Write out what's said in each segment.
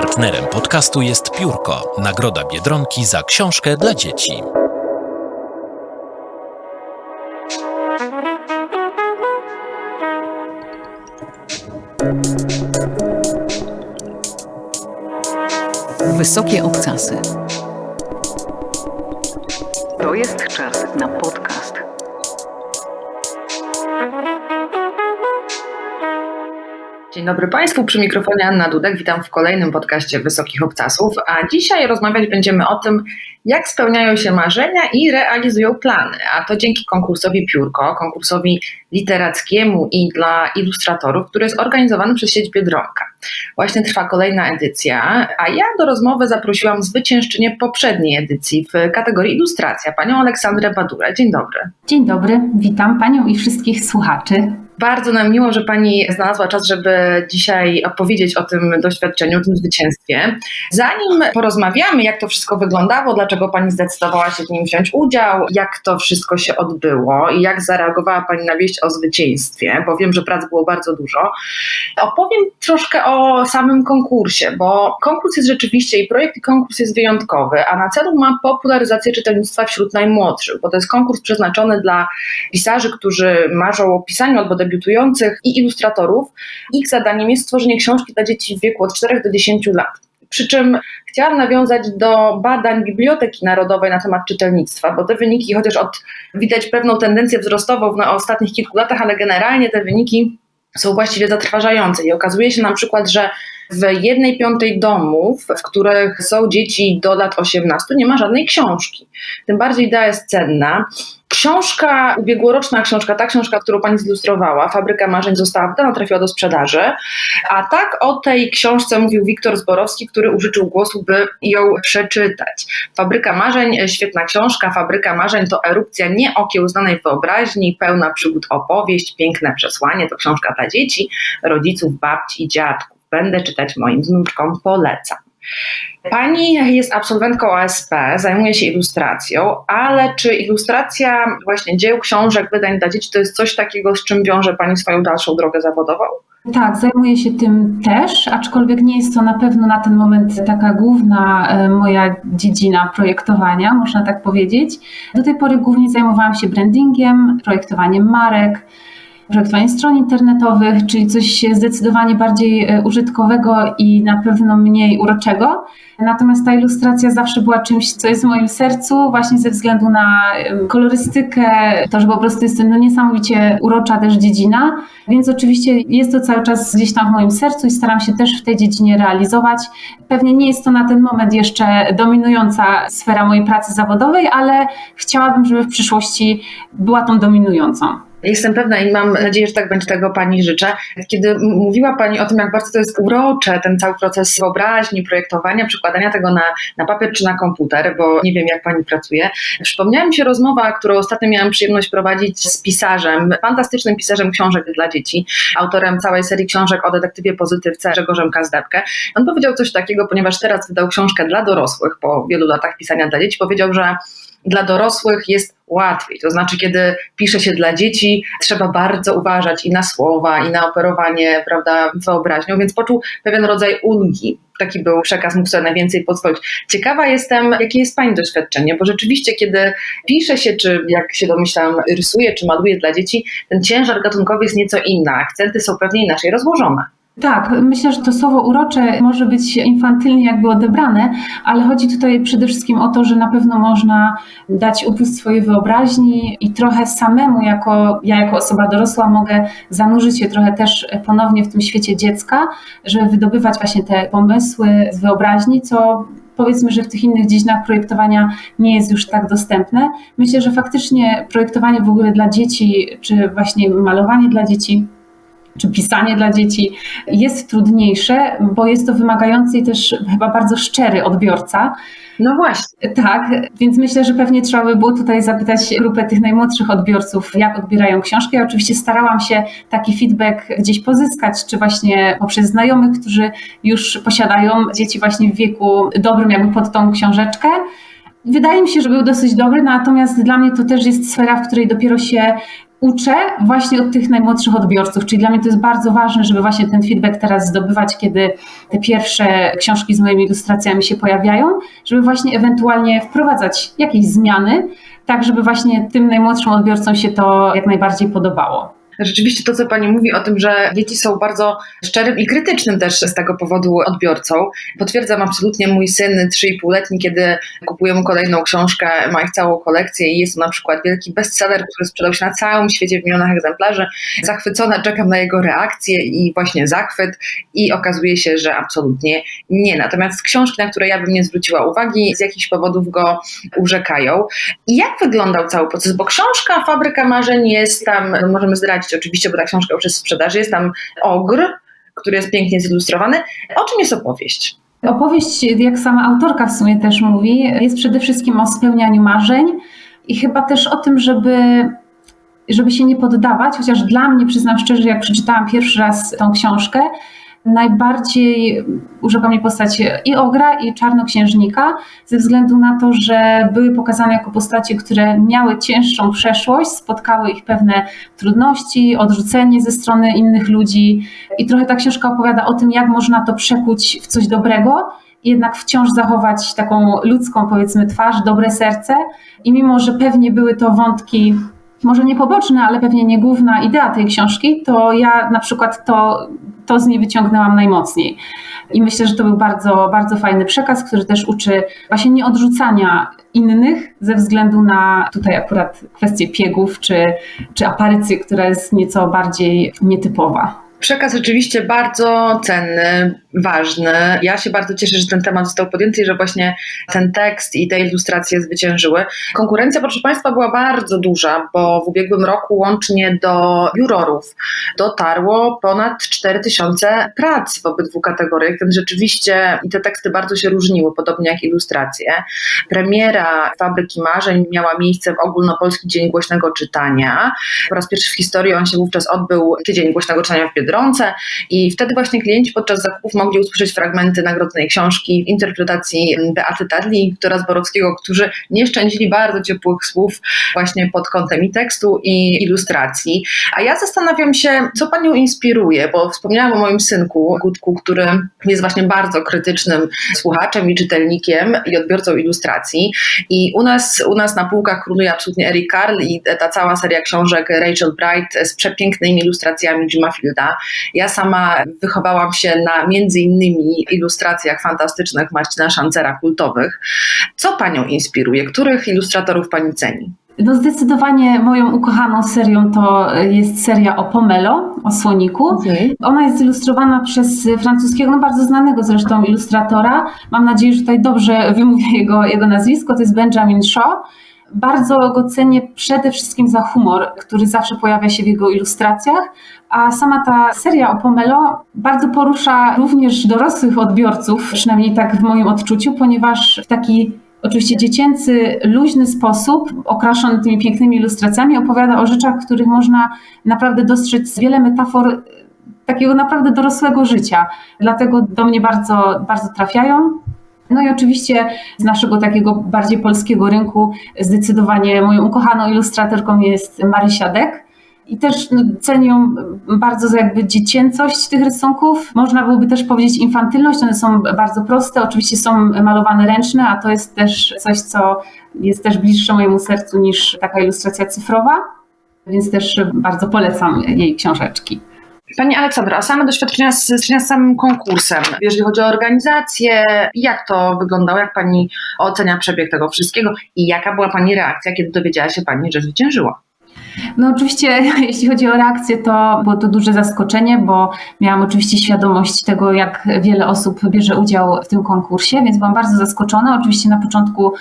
Partnerem podcastu jest Piórko, nagroda Biedronki za książkę dla dzieci. Wysokie obcasy. To jest czas na podcast. Dzień dobry Państwu, przy mikrofonie Anna Dudek, witam w kolejnym podcaście Wysokich Obcasów, a dzisiaj rozmawiać będziemy o tym, jak spełniają się marzenia i realizują plany, a to dzięki konkursowi Piórko, konkursowi literackiemu i dla ilustratorów, który jest organizowany przez sieć Biedronka. Właśnie trwa kolejna edycja, a ja do rozmowy zaprosiłam zwyciężczynię poprzedniej edycji w kategorii ilustracja, panią Aleksandrę Badurę. Dzień dobry. Dzień dobry, witam panią i wszystkich słuchaczy. Bardzo nam miło, że Pani znalazła czas, żeby dzisiaj opowiedzieć o tym doświadczeniu, o tym zwycięstwie. Zanim porozmawiamy, jak to wszystko wyglądało, dlaczego Pani zdecydowała się w nim wziąć udział, jak to wszystko się odbyło i jak zareagowała Pani na wieść o zwycięstwie, bo wiem, że prac było bardzo dużo, opowiem troszkę o samym konkursie, bo konkurs jest rzeczywiście i projekt i konkurs jest wyjątkowy, a na celu ma popularyzację czytelnictwa wśród najmłodszych, bo to jest konkurs przeznaczony dla pisarzy, którzy marzą o pisaniu albo debiutujących i ilustratorów. Ich zadaniem jest stworzenie książki dla dzieci w wieku od 4 do 10 lat. Przy czym chciałam nawiązać do badań Biblioteki Narodowej na temat czytelnictwa, bo te wyniki, chociaż od, widać pewną tendencję wzrostową w ostatnich kilku latach, ale generalnie te wyniki są właściwie zatrważające. I okazuje się na przykład, że w jednej piątej domów, w których są dzieci do lat 18, nie ma żadnej książki. Tym bardziej idea jest cenna. Książka, ubiegłoroczna książka, ta książka, którą pani zilustrowała, Fabryka Marzeń została wydana, trafiła do sprzedaży. A tak o tej książce mówił Wiktor Zborowski, który użyczył głosu, by ją przeczytać. Fabryka Marzeń, świetna książka. Fabryka Marzeń to erupcja nieokiełznanej wyobraźni, pełna przygód opowieść, piękne przesłanie. To książka dla dzieci, rodziców, babci i dziadków. Będę czytać moim wnuczkom, polecam. Pani jest absolwentką OSP, zajmuje się ilustracją, ale czy ilustracja właśnie dzieł, książek, wydań dla dzieci to jest coś takiego, z czym wiąże Pani swoją dalszą drogę zawodową? Tak, zajmuję się tym też, aczkolwiek nie jest to na pewno na ten moment taka główna e, moja dziedzina projektowania, można tak powiedzieć. Do tej pory głównie zajmowałam się brandingiem, projektowaniem marek, projektowanie stron internetowych, czyli coś zdecydowanie bardziej e, użytkowego i na pewno mniej uroczego. Natomiast ta ilustracja zawsze była czymś, co jest w moim sercu, właśnie ze względu na kolorystykę, to, że po prostu jest to no, niesamowicie urocza też dziedzina, więc oczywiście jest to cały czas gdzieś tam w moim sercu i staram się też w tej dziedzinie realizować. Pewnie nie jest to na ten moment jeszcze dominująca sfera mojej pracy zawodowej, ale chciałabym, żeby w przyszłości była tą dominującą. Jestem pewna i mam nadzieję, że tak będzie tego Pani życzę. Kiedy mówiła Pani o tym, jak bardzo to jest urocze, ten cały proces wyobraźni, projektowania, przykładania tego na, na papier czy na komputer, bo nie wiem, jak Pani pracuje, przypomniała mi się rozmowa, którą ostatnio miałam przyjemność prowadzić z pisarzem, fantastycznym pisarzem książek dla dzieci, autorem całej serii książek o detektywie pozytywce Grzegorzem Kazdebkę. On powiedział coś takiego, ponieważ teraz wydał książkę dla dorosłych po wielu latach pisania dla dzieci, powiedział, że dla dorosłych jest łatwiej. To znaczy, kiedy pisze się dla dzieci, trzeba bardzo uważać i na słowa, i na operowanie, prawda, wyobraźnią, więc poczuł pewien rodzaj ulgi. Taki był przekaz, mógł sobie najwięcej pozwolić. Ciekawa jestem, jakie jest Pani doświadczenie, bo rzeczywiście, kiedy pisze się, czy jak się domyślam, rysuje, czy maluje dla dzieci, ten ciężar gatunkowy jest nieco inny, akcenty są pewnie inaczej rozłożone. Tak, myślę, że to słowo urocze może być infantylnie jakby odebrane, ale chodzi tutaj przede wszystkim o to, że na pewno można dać upust swojej wyobraźni i trochę samemu, jako ja jako osoba dorosła mogę zanurzyć się trochę też ponownie w tym świecie dziecka, żeby wydobywać właśnie te pomysły z wyobraźni, co powiedzmy, że w tych innych dziedzinach projektowania nie jest już tak dostępne. Myślę, że faktycznie projektowanie w ogóle dla dzieci, czy właśnie malowanie dla dzieci czy pisanie dla dzieci jest trudniejsze, bo jest to wymagający i też chyba bardzo szczery odbiorca. No właśnie. Tak, więc myślę, że pewnie trzeba by było tutaj zapytać grupę tych najmłodszych odbiorców, jak odbierają książkę. Ja oczywiście starałam się taki feedback gdzieś pozyskać, czy właśnie poprzez znajomych, którzy już posiadają dzieci właśnie w wieku dobrym jakby pod tą książeczkę. Wydaje mi się, że był dosyć dobry, natomiast dla mnie to też jest sfera, w której dopiero się uczę właśnie od tych najmłodszych odbiorców, czyli dla mnie to jest bardzo ważne, żeby właśnie ten feedback teraz zdobywać, kiedy te pierwsze książki z moimi ilustracjami się pojawiają, żeby właśnie ewentualnie wprowadzać jakieś zmiany, tak żeby właśnie tym najmłodszym odbiorcom się to jak najbardziej podobało. Rzeczywiście to, co Pani mówi o tym, że dzieci są bardzo szczerym i krytycznym też z tego powodu odbiorcą. Potwierdzam absolutnie mój syn 3,5-letni, kiedy kupuje mu kolejną książkę, ma ich całą kolekcję i jest to na przykład wielki bestseller, który sprzedał się na całym świecie w milionach egzemplarzy. Zachwycona, czekam na jego reakcję i właśnie zachwyt i okazuje się, że absolutnie nie. Natomiast książki, na które ja bym nie zwróciła uwagi, z jakichś powodów go urzekają. I jak wyglądał cały proces? Bo książka Fabryka Marzeń jest tam, możemy zdradzić oczywiście, bo ta książka już jest w sprzedaży, jest tam ogr, który jest pięknie zilustrowany. O czym jest opowieść? Opowieść, jak sama autorka w sumie też mówi, jest przede wszystkim o spełnianiu marzeń i chyba też o tym, żeby, żeby się nie poddawać, chociaż dla mnie, przyznam szczerze, jak przeczytałam pierwszy raz tą książkę, najbardziej urzekła mnie postać i Ogra, i Czarnoksiężnika, ze względu na to, że były pokazane jako postacie, które miały cięższą przeszłość, spotkały ich pewne trudności, odrzucenie ze strony innych ludzi. I trochę ta książka opowiada o tym, jak można to przekuć w coś dobrego, jednak wciąż zachować taką ludzką, powiedzmy, twarz, dobre serce. I mimo, że pewnie były to wątki może nie poboczne, ale pewnie nie główna idea tej książki, to ja na przykład to, to z niej wyciągnęłam najmocniej. I myślę, że to był bardzo, bardzo fajny przekaz, który też uczy właśnie nieodrzucania innych ze względu na tutaj akurat kwestię piegów czy, czy aparycję, która jest nieco bardziej nietypowa. Przekaz oczywiście bardzo cenny, ważny. Ja się bardzo cieszę, że ten temat został podjęty i że właśnie ten tekst i te ilustracje zwyciężyły. Konkurencja, proszę Państwa, była bardzo duża, bo w ubiegłym roku łącznie do jurorów dotarło ponad 4000 prac w obydwu kategoriach, więc rzeczywiście te teksty bardzo się różniły, podobnie jak ilustracje. Premiera Fabryki Marzeń miała miejsce w Ogólnopolski Dzień Głośnego Czytania. Po raz pierwszy w historii on się wówczas odbył, Tydzień Głośnego Czytania w Biedronce i wtedy właśnie klienci podczas zakupów mogli usłyszeć fragmenty nagrodnej książki w interpretacji Beaty Tadli i Wiktora Zborowskiego, którzy nie szczędzili bardzo ciepłych słów właśnie pod kątem i tekstu i ilustracji. A ja zastanawiam się, co Panią inspiruje, bo wspomniałam o moim synku Gutku, który jest właśnie bardzo krytycznym słuchaczem i czytelnikiem i odbiorcą ilustracji i u nas, u nas na półkach króluje absolutnie Eric Carle i ta cała seria książek Rachel Bright z przepięknymi ilustracjami Jima Fielda. Ja sama wychowałam się na między innymi ilustracjach fantastycznych Marcina Szancera kultowych. Co Panią inspiruje? Których ilustratorów Pani ceni? No zdecydowanie moją ukochaną serią to jest seria o Pomelo, o słoniku. Mhm. Ona jest zilustrowana przez francuskiego, no bardzo znanego zresztą ilustratora. Mam nadzieję, że tutaj dobrze wymówię jego, jego nazwisko. To jest Benjamin Shaw. Bardzo go cenię przede wszystkim za humor, który zawsze pojawia się w jego ilustracjach, a sama ta seria o Pomelo bardzo porusza również dorosłych odbiorców, przynajmniej tak w moim odczuciu, ponieważ w taki oczywiście dziecięcy, luźny sposób, okraszony tymi pięknymi ilustracjami, opowiada o rzeczach, w których można naprawdę dostrzec wiele metafor takiego naprawdę dorosłego życia. Dlatego do mnie bardzo, bardzo trafiają. No i oczywiście z naszego takiego bardziej polskiego rynku zdecydowanie moją ukochaną ilustratorką jest Marysia Dek. I też no, cenię bardzo jakby dziecięcość tych rysunków. Można byłoby też powiedzieć infantylność, one są bardzo proste, oczywiście są malowane ręczne, a to jest też coś, co jest też bliższe mojemu sercu niż taka ilustracja cyfrowa, więc też bardzo polecam jej książeczki. Pani Aleksandra, a same doświadczenia z, z samym konkursem, jeżeli chodzi o organizację, jak to wyglądało, jak Pani ocenia przebieg tego wszystkiego i jaka była Pani reakcja, kiedy dowiedziała się Pani, że zwyciężyła? No oczywiście, jeśli chodzi o reakcję, to było to duże zaskoczenie, bo miałam oczywiście świadomość tego, jak wiele osób bierze udział w tym konkursie, więc byłam bardzo zaskoczona. Oczywiście na początku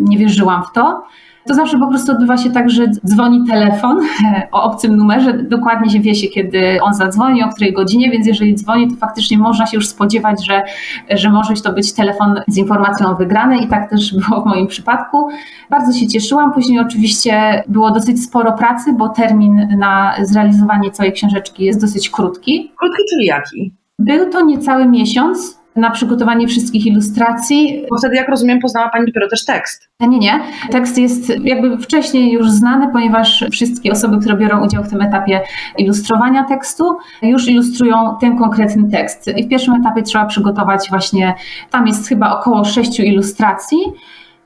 nie wierzyłam w to. To zawsze po prostu odbywa się tak, że dzwoni telefon o obcym numerze, dokładnie się wie się, kiedy on zadzwoni, o której godzinie, więc jeżeli dzwoni, to faktycznie można się już spodziewać, że, że może to być telefon z informacją o wygranej i tak też było w moim przypadku. Bardzo się cieszyłam. Później oczywiście było dosyć sporo pracy, bo termin na zrealizowanie całej książeczki jest dosyć krótki. Krótki, czyli jaki? Był to niecały miesiąc, na przygotowanie wszystkich ilustracji. Bo wtedy, jak rozumiem, poznała Pani dopiero też tekst. Nie, nie. Tekst jest jakby wcześniej już znany, ponieważ wszystkie osoby, które biorą udział w tym etapie ilustrowania tekstu, już ilustrują ten konkretny tekst. I w pierwszym etapie trzeba przygotować właśnie, tam jest chyba około sześciu ilustracji.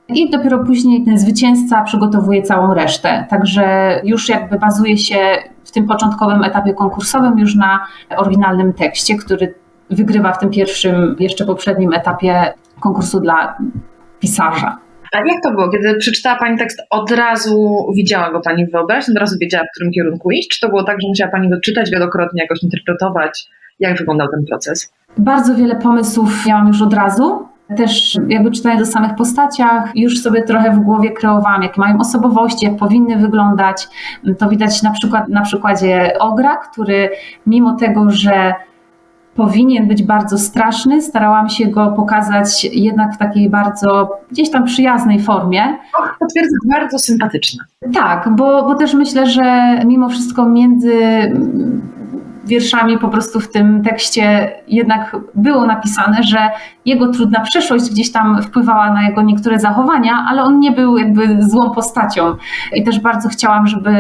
I dopiero później ten zwycięzca przygotowuje całą resztę. Także już jakby bazuje się w tym początkowym etapie konkursowym już na oryginalnym tekście, który wygrywa w tym pierwszym, jeszcze poprzednim etapie konkursu dla pisarza. A jak to było? Kiedy przeczytała Pani tekst, od razu widziała go Pani w wyobraźni, od razu wiedziała, w którym kierunku iść? Czy to było tak, że musiała Pani go czytać wielokrotnie, jakoś interpretować? Jak wyglądał ten proces? Bardzo wiele pomysłów miałam już od razu. Też jakby czytając o samych postaciach, już sobie trochę w głowie kreowałam, jakie mają osobowości, jak powinny wyglądać. To widać na przykład na przykładzie Ogra, który mimo tego, że powinien być bardzo straszny, starałam się go pokazać jednak w takiej bardzo gdzieś tam przyjaznej formie. Och, potwierdzam, bardzo sympatyczna. Tak, bo, bo też myślę, że mimo wszystko między wierszami po prostu w tym tekście jednak było napisane, że jego trudna przeszłość gdzieś tam wpływała na jego niektóre zachowania, ale on nie był jakby złą postacią. I też bardzo chciałam, żeby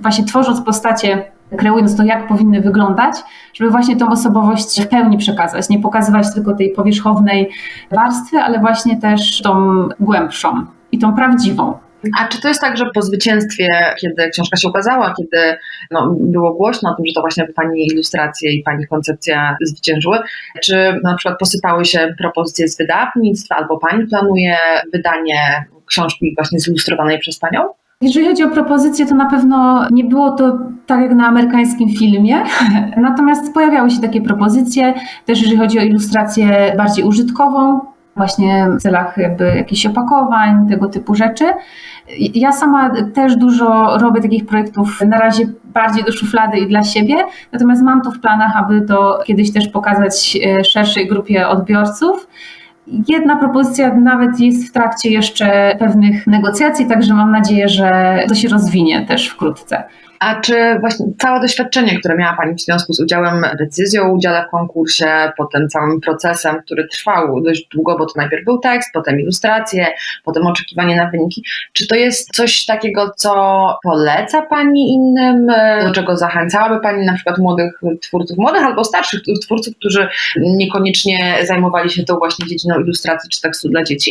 właśnie tworząc postacie, kreując to, jak powinny wyglądać, żeby właśnie tą osobowość w pełni przekazać, nie pokazywać tylko tej powierzchownej warstwy, ale właśnie też tą głębszą i tą prawdziwą. A czy to jest tak, że po zwycięstwie, kiedy książka się ukazała, kiedy no, było głośno o tym, że to właśnie Pani ilustracje i Pani koncepcja zwyciężyły, czy na przykład posypały się propozycje z wydawnictw, albo Pani planuje wydanie książki właśnie zilustrowanej przez Panią? Jeżeli chodzi o propozycje, to na pewno nie było to tak jak na amerykańskim filmie, natomiast pojawiały się takie propozycje, też jeżeli chodzi o ilustrację bardziej użytkową, właśnie w celach jakby jakichś opakowań, tego typu rzeczy. Ja sama też dużo robię takich projektów, na razie bardziej do szuflady i dla siebie, natomiast mam to w planach, aby to kiedyś też pokazać e, szerszej grupie odbiorców. Jedna propozycja nawet jest w trakcie jeszcze pewnych negocjacji, także mam nadzieję, że to się rozwinie też wkrótce. A czy właśnie całe doświadczenie, które miała Pani w związku z udziałem, decyzją o udziale w konkursie, potem całym procesem, który trwał dość długo, bo to najpierw był tekst, potem ilustracje, potem oczekiwanie na wyniki, czy to jest coś takiego, co poleca Pani innym, do czego zachęcałaby Pani na przykład młodych twórców, młodych albo starszych twórców, którzy niekoniecznie zajmowali się tą właśnie dziedziną ilustracji czy tekstu dla dzieci?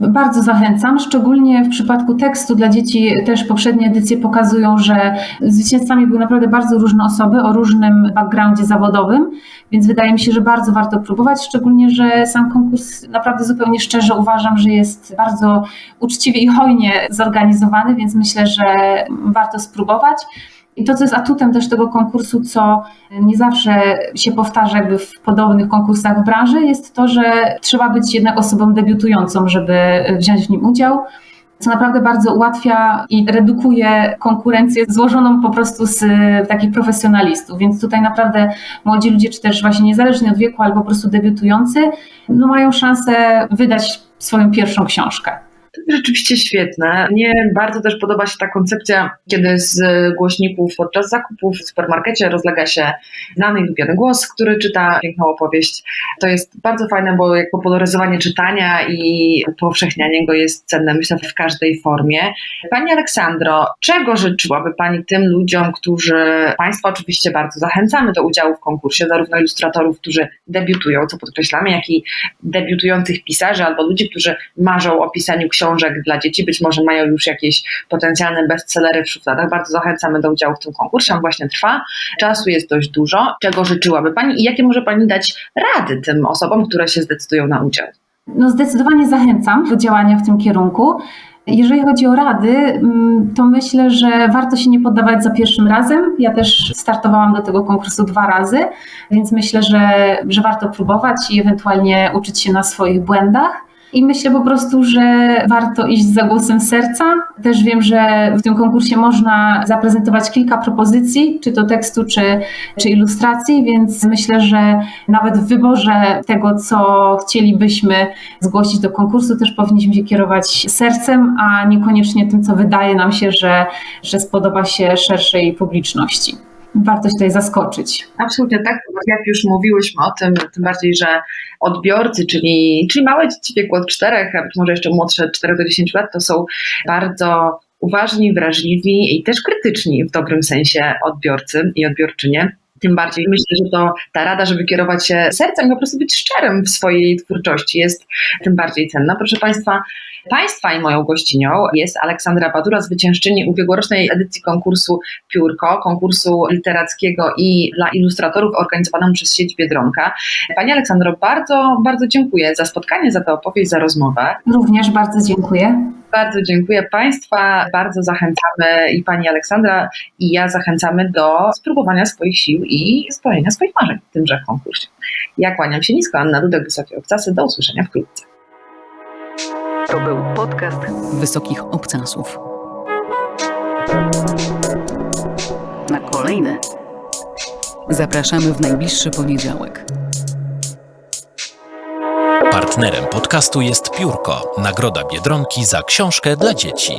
Bardzo zachęcam, szczególnie w przypadku tekstu dla dzieci też poprzednie edycje pokazują, że zwycięzcami były naprawdę bardzo różne osoby o różnym backgroundzie zawodowym, więc wydaje mi się, że bardzo warto próbować, szczególnie, że sam konkurs naprawdę zupełnie szczerze uważam, że jest bardzo uczciwie i hojnie zorganizowany, więc myślę, że warto spróbować. I to, co jest atutem też tego konkursu, co nie zawsze się powtarza jakby w podobnych konkursach w branży, jest to, że trzeba być jednak osobą debiutującą, żeby wziąć w nim udział co naprawdę bardzo ułatwia i redukuje konkurencję złożoną po prostu z takich profesjonalistów. Więc tutaj naprawdę młodzi ludzie, czy też właśnie niezależnie od wieku, albo po prostu debiutujący, no mają szansę wydać swoją pierwszą książkę. To rzeczywiście świetne. Mnie bardzo też podoba się ta koncepcja, kiedy z głośników podczas zakupów w supermarkecie rozlega się znany i lubiany głos, który czyta piękną opowieść. To jest bardzo fajne, bo jak popularyzowanie czytania i upowszechnianie go jest cenne, myślę, w każdej formie. Pani Aleksandro, czego życzyłaby Pani tym ludziom, którzy, Państwa oczywiście bardzo zachęcamy do udziału w konkursie, zarówno ilustratorów, którzy debiutują, co podkreślamy, jak i debiutujących pisarzy albo ludzi, którzy marzą o pisaniu książek książek dla dzieci, być może mają już jakieś potencjalne bestsellery w szufladach. Bardzo zachęcamy do udziału w tym konkursie, on właśnie trwa. Czasu jest dość dużo. Czego życzyłaby Pani i jakie może Pani dać rady tym osobom, które się zdecydują na udział? No zdecydowanie zachęcam do działania w tym kierunku. Jeżeli chodzi o rady, to myślę, że warto się nie poddawać za pierwszym razem. Ja też startowałam do tego konkursu dwa razy, więc myślę, że, że warto próbować i ewentualnie uczyć się na swoich błędach. I myślę po prostu, że warto iść za głosem serca. Też wiem, że w tym konkursie można zaprezentować kilka propozycji, czy to tekstu, czy, czy ilustracji, więc myślę, że nawet w wyborze tego, co chcielibyśmy zgłosić do konkursu, też powinniśmy się kierować sercem, a niekoniecznie tym, co wydaje nam się, że, że spodoba się szerszej publiczności. Warto się tutaj zaskoczyć. Absolutnie tak. Jak już mówiłyśmy o tym, tym bardziej, że odbiorcy, czyli, czyli małe dzieci wieku od 4, a być może jeszcze młodsze od 4 do 10 lat, to są bardzo uważni, wrażliwi i też krytyczni w dobrym sensie odbiorcy i odbiorczynie. Tym bardziej myślę, że to ta rada, żeby kierować się sercem i po prostu być szczerym w swojej twórczości jest tym bardziej cenna. Proszę Państwa, Państwa i moją gościnią jest Aleksandra Badura, zwyciężczyni ubiegłorocznej edycji konkursu Piórko, konkursu literackiego i dla ilustratorów organizowanego przez sieć Biedronka. Pani Aleksandro, bardzo, bardzo dziękuję za spotkanie, za tę opowieść, za rozmowę. Również bardzo dziękuję. Bardzo dziękuję Państwa, bardzo zachęcamy i Pani Aleksandra i ja zachęcamy do spróbowania swoich sił i spełnienia swoich marzeń w tymże konkursie. Ja kłaniam się nisko, Anna Dudek, Wysokie Obcasy, do usłyszenia wkrótce. To był podcast Wysokich Obcasów. na kolejny. Zapraszamy w najbliższy poniedziałek. Partnerem podcastu jest Piórko, nagroda Biedronki za książkę dla dzieci.